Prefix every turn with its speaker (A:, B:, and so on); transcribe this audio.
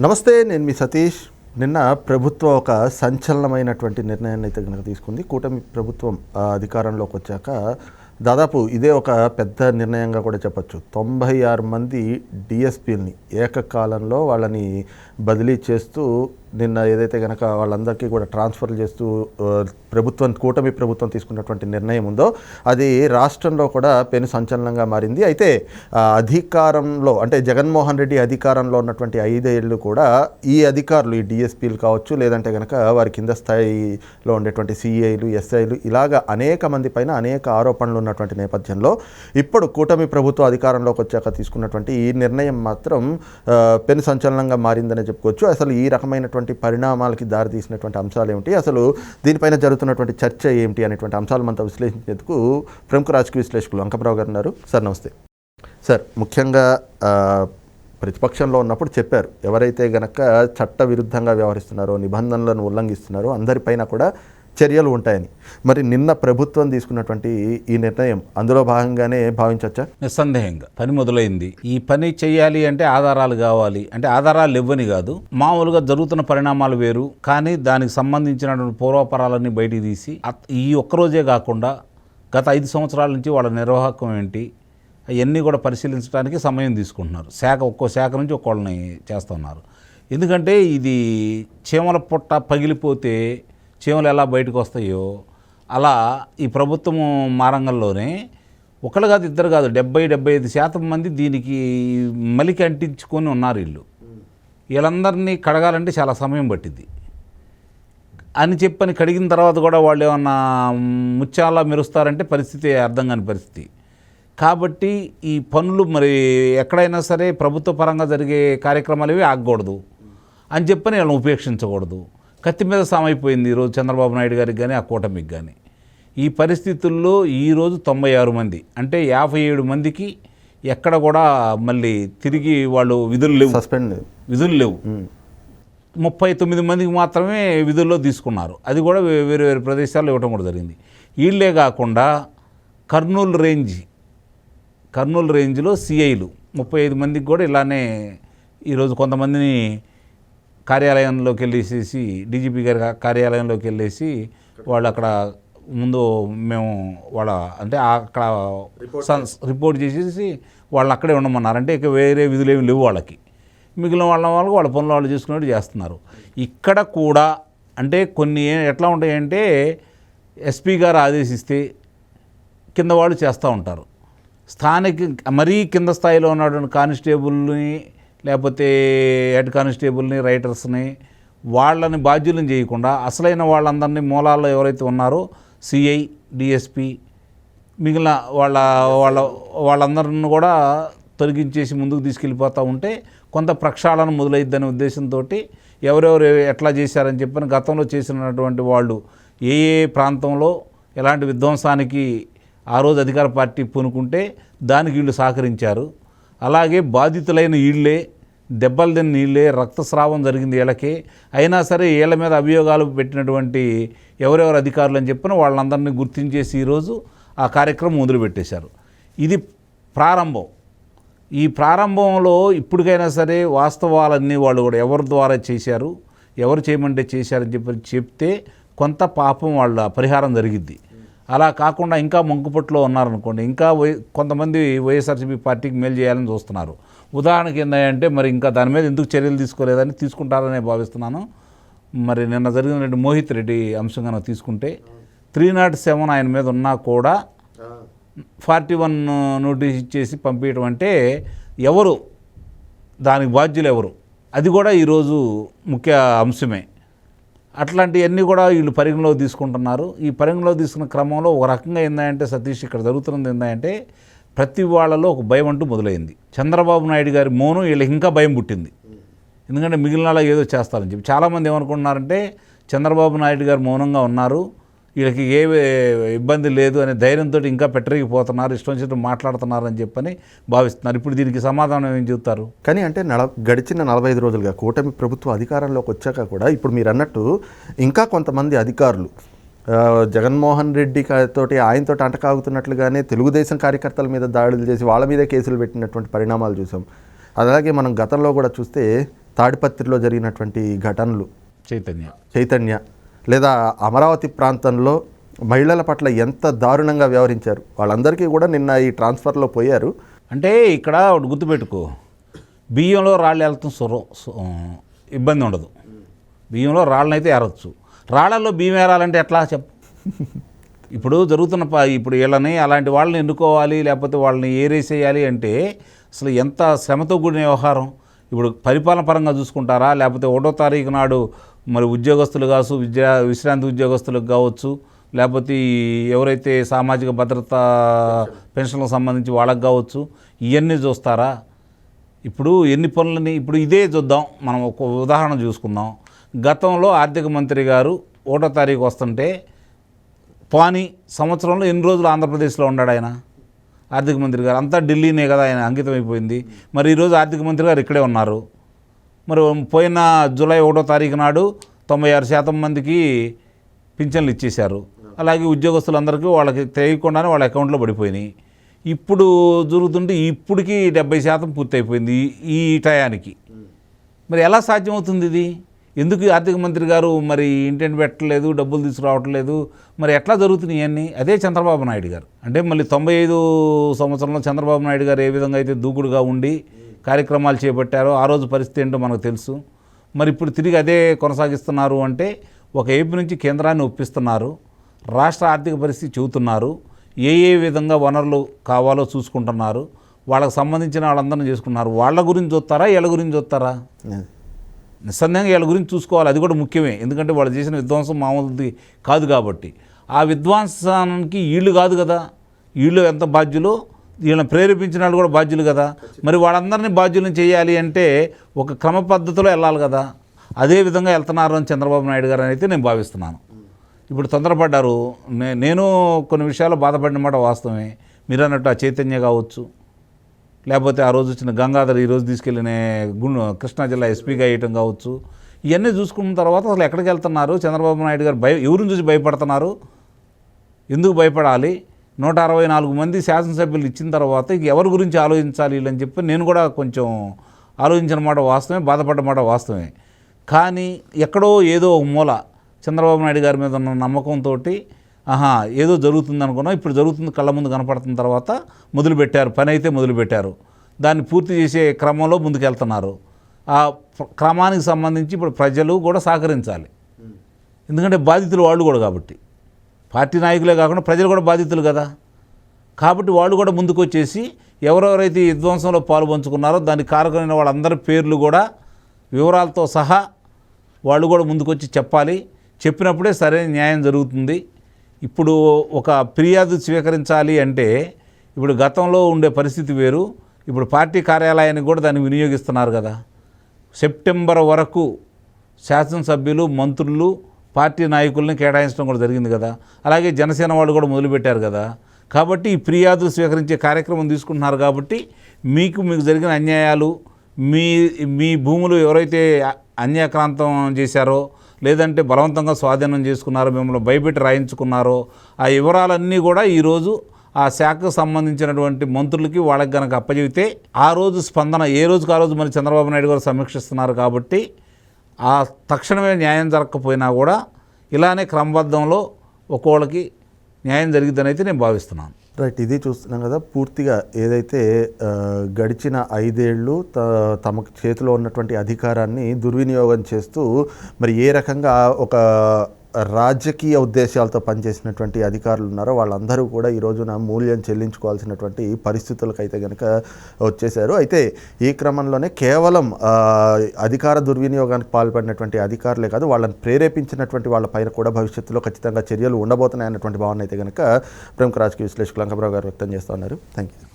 A: నమస్తే నేను మీ సతీష్. నిన్న ప్రభుత్వం ఒక సంచలనమైనటువంటి నిర్ణయాన్ని అయితే కనుక తీసుకుంది. కూటమి ప్రభుత్వం అధికారంలోకి వచ్చాక దాదాపు ఇదే ఒక పెద్ద నిర్ణయంగా కూడా చెప్పొచ్చు. తొంభై ఆరు మంది డిఎస్పీలని ఏకకాలంలో వాళ్ళని బదిలీ చేస్తూ నిన్న ఏదైతే కనుక వాళ్ళందరికీ కూడా ట్రాన్స్ఫర్ చేస్తూ ప్రభుత్వం కూటమి ప్రభుత్వం తీసుకున్నటువంటి నిర్ణయం ఉందో అది రాష్ట్రంలో కూడా పెను సంచలనంగా మారింది. అయితే అధికారంలో అంటే జగన్మోహన్ రెడ్డి అధికారంలో ఉన్నటువంటి ఐదేళ్ళు కూడా ఈ అధికారులు ఈ డిఎస్పీలు కావచ్చు లేదంటే కనుక వారి కింద స్థాయిలో ఉండేటువంటి సిఐలు ఎస్ఐలు ఇలాగా అనేక మంది పైన అనేక ఆరోపణలు ఉన్నటువంటి నేపథ్యంలో ఇప్పుడు కూటమి ప్రభుత్వం అధికారంలోకి వచ్చాక తీసుకున్నటువంటి ఈ నిర్ణయం మాత్రం పెను సంచలనంగా మారిందనే చెప్పుకోవచ్చు. అసలు ఈ రకమైనటువంటి పరిణామాలకి దారితీసినటువంటి అంశాలు ఏమిటి? అసలు దీనిపైన జరుగుతున్నటువంటి చర్చ ఏమిటి అనేటువంటి అంశాలు మనతో విశ్లేషించేందుకు ప్రముఖ రాజకీయ విశ్లేషకులు అంకమరావు గారు ఉన్నారు. సార్ నమస్తే. సార్ ముఖ్యంగా ప్రతిపక్షంలో ఉన్నప్పుడు చెప్పారు ఎవరైతే గనక చట్ట విరుద్ధంగా వ్యవహరిస్తున్నారో నిబంధనలను ఉల్లంఘిస్తున్నారో అందరిపైన కూడా చర్యలు ఉంటాయని. మరి నిన్న ప్రభుత్వం తీసుకున్నటువంటి ఈ నిర్ణయం అందులో భాగంగానే భావించవచ్చా?
B: నిస్సందేహంగా. పని మొదలైంది. ఈ పని చేయాలి అంటే ఆధారాలు కావాలి. అంటే ఆధారాలు ఇవ్వని కాదు. మామూలుగా జరుగుతున్న పరిణామాలు వేరు. కానీ దానికి సంబంధించినటువంటి పూర్వపరాలన్నీ బయటికి తీసి ఈ ఒక్కరోజే కాకుండా గత ఐదు సంవత్సరాల నుంచి వాళ్ళ నిర్వాహకం ఏంటి అవన్నీ కూడా పరిశీలించడానికి సమయం తీసుకుంటున్నారు. శాఖ ఒక్కో శాఖ నుంచి ఒక్కోళ్ళని చేస్తున్నారు. ఎందుకంటే ఇది చీమల పుట్ట పగిలిపోతే చీమలు ఎలా బయటకు వస్తాయో అలా ఈ ప్రభుత్వం మారంగంలోనే ఒకళ్ళు కాదు ఇద్దరు కాదు డెబ్బై డెబ్బై ఐదు శాతం మంది దీనికి మలికి అంటించుకొని ఉన్నారు వీళ్ళు. వీళ్ళందరినీ కడగాలంటే చాలా సమయం పట్టింది అని చెప్పని కడిగిన తర్వాత కూడా వాళ్ళు ఏమన్నా ముత్యాలా మెరుస్తారంటే పరిస్థితి అర్థం కాని పరిస్థితి. కాబట్టి ఈ పనులు మరి ఎక్కడైనా సరే ప్రభుత్వ పరంగా జరిగే కార్యక్రమాలు ఇవి ఆగకూడదు. అని చెప్పని వీళ్ళని ఉపేక్షించకూడదు. కత్తి మీద సామైపోయింది ఈరోజు చంద్రబాబు నాయుడు గారికి కానీ ఆ కూటమికి కానీ ఈ పరిస్థితుల్లో ఈరోజు తొంభై ఆరు మంది. అంటే యాభై ఏడు మందికి ఎక్కడ కూడా మళ్ళీ తిరిగి వాళ్ళు విధులు లేవు.
A: సస్పెండ్
B: విధులు లేవు. ముప్పై తొమ్మిది మందికి మాత్రమే విధుల్లో తీసుకున్నారు. అది కూడా వేరే వేరే ప్రదేశాల్లో ఇవ్వడం కూడా జరిగింది. వీళ్ళే కాకుండా కర్నూలు రేంజ్ కర్నూలు రేంజ్లో సిఐలు ముప్పై ఐదు మందికి కూడా ఇలానే ఈరోజు కొంతమందిని కార్యాలయంలోకి వెళ్ళేసేసి డీజీపీ గారి కార్యాలయంలోకి వెళ్ళేసి వాళ్ళు అక్కడ ముందు మేము వాళ్ళ అంటే అక్కడ రిపోర్ట్ చేసేసి వాళ్ళు అక్కడే ఉండమన్నారు అంటే ఇక వేరే విధులు ఏమి లేవు వాళ్ళకి. మిగిలిన వాళ్ళ వాళ్ళకి వాళ్ళ పనులు వాళ్ళు చేసుకున్నట్టు చేస్తున్నారు. ఇక్కడ కూడా అంటే కొన్ని ఎట్లా ఉంటాయంటే ఎస్పీ గారు ఆదేశిస్తే కింద వాళ్ళు చేస్తూ ఉంటారు. స్థానిక మరీ కింద స్థాయిలో ఉన్నటువంటి కానిస్టేబుల్ని లేకపోతే హెడ్ కానిస్టేబుల్ని రైటర్స్ని వాళ్ళని బాధ్యులను చేయకుండా అసలైన వాళ్ళందరినీ మూలాల్లో ఎవరైతే ఉన్నారో సిఐ డిఎస్పి మిగిలిన వాళ్ళ వాళ్ళ వాళ్ళందరిని కూడా తొలగించేసి ముందుకు తీసుకెళ్ళిపోతూ ఉంటే కొంత ప్రక్షాళన మొదలైద్దనే ఉద్దేశంతో ఎవరెవరు ఎట్లా చేశారని చెప్పని గతంలో చేసినటువంటి వాళ్ళు ఏ ఏ ప్రాంతంలో ఎలాంటి విధ్వంసానికి ఆ రోజు అధికార పార్టీ పూనుకుంటే దానికి వీళ్ళు సహకరించారు. అలాగే బాధితులైన వీళ్ళే దెబ్బలు తిన్న నీళ్ళే రక్తస్రావం జరిగింది వీళ్ళకి అయినా సరే వీళ్ళ మీద అభియోగాలు పెట్టినటువంటి ఎవరెవరు అధికారులు అని చెప్పిన వాళ్ళందరినీ గుర్తించేసి ఈరోజు ఆ కార్యక్రమం మొదలుపెట్టేశారు. ఇది ప్రారంభం. ఈ ప్రారంభంలో ఇప్పటికైనా సరే వాస్తవాలన్నీ వాళ్ళు కూడా ఎవరి ద్వారా చేశారు ఎవరు చేయమంటే చేశారని చెప్పి చెప్తే కొంత పాపం వాళ్ళ పరిహారం జరిగిద్ది. అలా కాకుండా ఇంకా మంకుపట్లో ఉన్నారనుకోండి ఇంకా వై కొంతమంది వైఎస్ఆర్సీపీ పార్టీకి మేలు చేయాలని చూస్తున్నారు. ఉదాహరణకి ఏంటంటే మరి ఇంకా దాని మీద ఎందుకు చర్యలు తీసుకోలేదని తీసుకుంటారనే భావిస్తున్నాను. మరి నిన్న జరిగినటువంటి మోహిత్ రెడ్డి అంశంగా తీసుకుంటే త్రీ నాట్ సెవెన్ ఆయన మీద ఉన్నా కూడా ఫార్టీ వన్ నోటీస్ ఇచ్చేసి పంపించడం అంటే ఎవరు దానికి బాధ్యులు ఎవరు? అది కూడా ఈరోజు ముఖ్య అంశమే. అట్లాంటివన్నీ కూడా వీళ్ళు పరిగణలో తీసుకుంటున్నారు. ఈ పరిగణలో తీసుకున్న క్రమంలో ఒక రకంగా ఏందంటే సతీష్ ఇక్కడ జరుగుతున్నది ఏంటంటే ప్రతి వాళ్ళలో ఒక భయం అంటూ మొదలైంది. చంద్రబాబు నాయుడు గారి మౌనం వీళ్ళకి ఇంకా భయం పుట్టింది. ఎందుకంటే మిగిలిన వాళ్ళ ఏదో చేస్తారని చెప్పి చాలామంది ఏమనుకుంటున్నారంటే చంద్రబాబు నాయుడు గారు మౌనంగా ఉన్నారు. వీళ్ళకి ఏ ఇబ్బంది లేదు అనే ధైర్యంతో ఇంకా పెట్టరిగిపోతున్నారు ఇష్టం వచ్చినట్టు మాట్లాడుతున్నారు అని చెప్పని భావిస్తున్నారు. ఇప్పుడు దీనికి సమాధానం ఏం చెబుతారు?
A: కానీ అంటే నల గడిచిన నలభై ఐదు రోజులుగా కూటమి ప్రభుత్వం అధికారంలోకి వచ్చాక కూడా ఇప్పుడు మీరు అన్నట్టు ఇంకా కొంతమంది అధికారులు జగన్మోహన్ రెడ్డి తోటి ఆయనతోటి అంటకాగుతున్నట్లుగానే తెలుగుదేశం కార్యకర్తల మీద దాడులు చేసి వాళ్ళ మీదే కేసులు పెట్టినటువంటి పరిణామాలు చూసాం. అలాగే మనం గతంలో కూడా చూస్తే తాడిపత్రిలో జరిగినటువంటి ఘటనలు.
B: చైతన్య.
A: చైతన్య. లేదా అమరావతి ప్రాంతంలో మహిళల పట్ల ఎంత దారుణంగా వ్యవహరించారు? వాళ్ళందరికీ కూడా నిన్న ఈ ట్రాన్స్ఫర్లో పోయారు.
B: అంటే ఇక్కడ ఒకటి గుర్తుపెట్టుకో. బియ్యంలో రాళ్ళు వెళ్తాం సుర ఇబ్బంది ఉండదు. బియ్యంలో రాళ్ళనైతే ఏరవచ్చు ఏరొచ్చు. రాళ్ళల్లో బియ్యం ఏరాలంటే ఎట్లా చెప్పు? ఇప్పుడు జరుగుతున్న ఇప్పుడు వీళ్ళని అలాంటి వాళ్ళని ఎన్నుకోవాలి లేకపోతే వాళ్ళని ఏరేసేయాలి అంటే అసలు ఎంత శ్రమతో కూడిన వ్యవహారం? ఇప్పుడు పరిపాలన పరంగా చూసుకుంటారా లేకపోతే ఒకటో తారీఖు నాడు మరి ఉద్యోగస్తులు కావచ్చు విద్యా విశ్రాంతి ఉద్యోగస్తులకు కావచ్చు లేకపోతే ఎవరైతే సామాజిక భద్రత పెన్షన్లకు సంబంధించి వాళ్ళకి కావచ్చు ఇవన్నీ చూస్తారా? ఇప్పుడు ఎన్ని పనులని ఇప్పుడు ఇదే చూద్దాం. మనం ఒక ఉదాహరణ చూసుకుందాం. గతంలో ఆర్థిక మంత్రి గారు ఒకటో తారీఖు వస్తుంటే పాని సంవత్సరంలో ఎన్ని రోజులు ఆంధ్రప్రదేశ్లో ఉన్నాడు ఆయన? ఆర్థిక మంత్రి గారు అంతా ఢిల్లీనే కదా ఆయన అంకితం అయిపోయింది మరి ఈరోజు ఆర్థిక మంత్రి గారు ఇక్కడే ఉన్నారు. మరి పోయిన జూలై ఒకటో తారీఖు నాడు తొంభై ఆరు శాతం మందికి పింఛన్లు ఇచ్చేశారు. అలాగే ఉద్యోగస్తులందరికీ వాళ్ళకి తెలియకుండానే వాళ్ళ అకౌంట్లో పడిపోయినాయి. ఇప్పుడు జరుగుతుంటే ఇప్పటికీ డెబ్బై శాతం పూర్తయిపోయింది ఈ- టయానికి. మరి ఎలా సాధ్యమవుతుంది ఇది? ఎందుకు ఆర్థిక మంత్రి గారు మరి ఇంటెంట్ పెట్టలేదు డబ్బులు తీసుకురావట్లేదు మరి ఎట్లా జరుగుతున్నాయి అన్నీ అదే చంద్రబాబు నాయుడు గారు. అంటే మళ్ళీ తొంభై ఐదు సంవత్సరంలో చంద్రబాబు నాయుడు గారు ఏ విధంగా అయితే దూకుడుగా ఉండి కార్యక్రమాలు చేపట్టారో ఆ రోజు పరిస్థితి ఏంటో మనకు తెలుసు. మరి ఇప్పుడు తిరిగి అదే కొనసాగిస్తున్నారు అంటే ఒక ఏపీ నుంచి కేంద్రాన్ని ఒప్పిస్తున్నారు. రాష్ట్ర ఆర్థిక పరిస్థితి చెబుతున్నారు. ఏ ఏ విధంగా వనరులు కావాలో చూసుకుంటున్నారు. వాళ్ళకి సంబంధించిన వాళ్ళందరినీ చేసుకున్నారు. వాళ్ళ గురించి చూస్తారా? వీళ్ళ గురించి చూస్తారా? నిస్సందేహంగా వీళ్ళ గురించి చూసుకోవాలి. అది కూడా ముఖ్యమే. ఎందుకంటే వాళ్ళు చేసిన విధ్వంసం మామూలుది కాదు కాబట్టి. ఆ విధ్వంసానికి వీళ్ళు కాదు కదా. వీళ్ళు ఎంత బాధ్యులు? వీళ్ళని ప్రేరేపించిన వాళ్ళు కూడా బాధ్యులు కదా. మరి వాళ్ళందరినీ బాధ్యులను చేయాలి అంటే ఒక క్రమ పద్ధతిలో వెళ్ళాలి కదా. అదే విధంగా వెళ్తున్నారు అని చంద్రబాబు నాయుడు గారు అయితే నేను భావిస్తున్నాను. ఇప్పుడు తొందరపడ్డారు. నే- నేను కొన్ని విషయాలు బాధపడిన మాట వాస్తవమే. మీరు అన్నట్టు ఆ చైతన్య కావచ్చు. లేకపోతే ఆ రోజు వచ్చిన గంగాధర్ ఈ రోజు తీసుకెళ్ళిన గుండు కృష్ణా జిల్లా ఎస్పీగా వేయటం కావచ్చు. ఇవన్నీ చూసుకున్న తర్వాత అసలు ఎక్కడికి వెళ్తున్నారు? చంద్రబాబు నాయుడు గారు భయ ఎవరిని చూసి భయపడుతున్నారు? ఎందుకు భయపడాలి? నూట అరవై నాలుగు మంది శాసనసభ్యులు ఇచ్చిన తర్వాత ఇక ఎవరి గురించి ఆలోచించాలి అని చెప్పి నేను కూడా కొంచెం ఆలోచించిన మాట వాస్తవమే బాధపడ్డ మాట వాస్తవమే. కానీ ఎక్కడో ఏదో మూల చంద్రబాబు నాయుడు గారి మీద ఉన్న నమ్మకంతో ఆహా ఏదో జరుగుతుంది అనుకున్నాం ఇప్పుడు జరుగుతుంది కళ్ళ ముందు కనపడుతున్న తర్వాత మొదలుపెట్టారు పని అయితే మొదలుపెట్టారు. దాన్ని పూర్తి చేసే క్రమంలో ముందుకెళ్తున్నారు. ఆ క్రమానికి సంబంధించి ఇప్పుడు ప్రజలు కూడా సహకరించాలి. ఎందుకంటే బాధితులు వాళ్ళు కూడా కాబట్టి. పార్టీ నాయకులే కాకుండా ప్రజలు కూడా బాధితులు కదా. కాబట్టి వాళ్ళు కూడా ముందుకు వచ్చేసి ఎవరెవరైతే విధ్వంసంలో పాలు పంచుకున్నారో దానికి కారకమైన వాళ్ళందరి పేర్లు కూడా వివరాలతో సహా వాళ్ళు కూడా ముందుకొచ్చి చెప్పాలి. చెప్పినప్పుడే సరైన న్యాయం జరుగుతుంది. ఇప్పుడు ఒక ఫిర్యాదు స్వీకరించాలి అంటే ఇప్పుడు గతంలో ఉండే పరిస్థితి వేరు. ఇప్పుడు పార్టీ కార్యాలయానికి కూడా దాన్ని వినియోగిస్తున్నారు కదా. సెప్టెంబర్ వరకు శాసనసభ్యులు మంత్రులు పార్టీ నాయకుల్ని కేటాయించడం కూడా జరిగింది కదా. అలాగే జనసేన వాళ్ళు కూడా మొదలుపెట్టారు కదా. కాబట్టి ఈ ఫిర్యాదులు స్వీకరించే కార్యక్రమం తీసుకుంటున్నారు కాబట్టి మీకు మీకు జరిగిన అన్యాయాలు మీ మీ భూములు ఎవరైతే అన్యాక్రాంతం చేశారో లేదంటే బలవంతంగా స్వాధీనం చేసుకున్నారో మిమ్మల్ని భయపెట్టి రాయించుకున్నారో ఆ వివరాలన్నీ కూడా ఈరోజు ఆ శాఖకు సంబంధించినటువంటి మంత్రులకి వాళ్ళకి గనక అప్పచెబితే ఆ రోజు స్పందన ఏ రోజుకు ఆ రోజు మరి చంద్రబాబు నాయుడు గారు సమీక్షిస్తున్నారు కాబట్టి ఆ తక్షణమే న్యాయం జరగకపోయినా కూడా ఇలానే క్రమబద్ధంలో ఒక్కోళ్ళకి న్యాయం జరిగిద్దని అయితే నేను భావిస్తున్నాను.
A: రైట్ ఇది చూస్తున్నాం కదా పూర్తిగా ఏదైతే గడిచిన ఐదేళ్ళు త తమ చేతిలో ఉన్నటువంటి అధికారాన్ని దుర్వినియోగం చేస్తూ మరి ఏ రకంగా ఒక రాజకీయ ఉద్దేశాలతో పనిచేసినటువంటి అధికారులు ఉన్నారో వాళ్ళందరూ కూడా ఈ రోజున మూల్యం చెల్లించుకోవాల్సినటువంటి పరిస్థితులకైతే కనుక వచ్చేసారు అయితే ఈ క్రమంలోనే కేవలం అధికార దుర్వినియోగానికి పాల్పడినటువంటి అధికారులే కాదు వాళ్ళని ప్రేరేపించినటువంటి వాళ్ళ పైన కూడా భవిష్యత్తులో ఖచ్చితంగా చర్యలు ఉండబోతున్నాయన్నటువంటి భావన అయితే కనుక ప్రముఖ రాజకీయ విశ్లేషకులు అంకమరావు గారు వ్యక్తం చేస్తూ ఉన్నారు. Thank you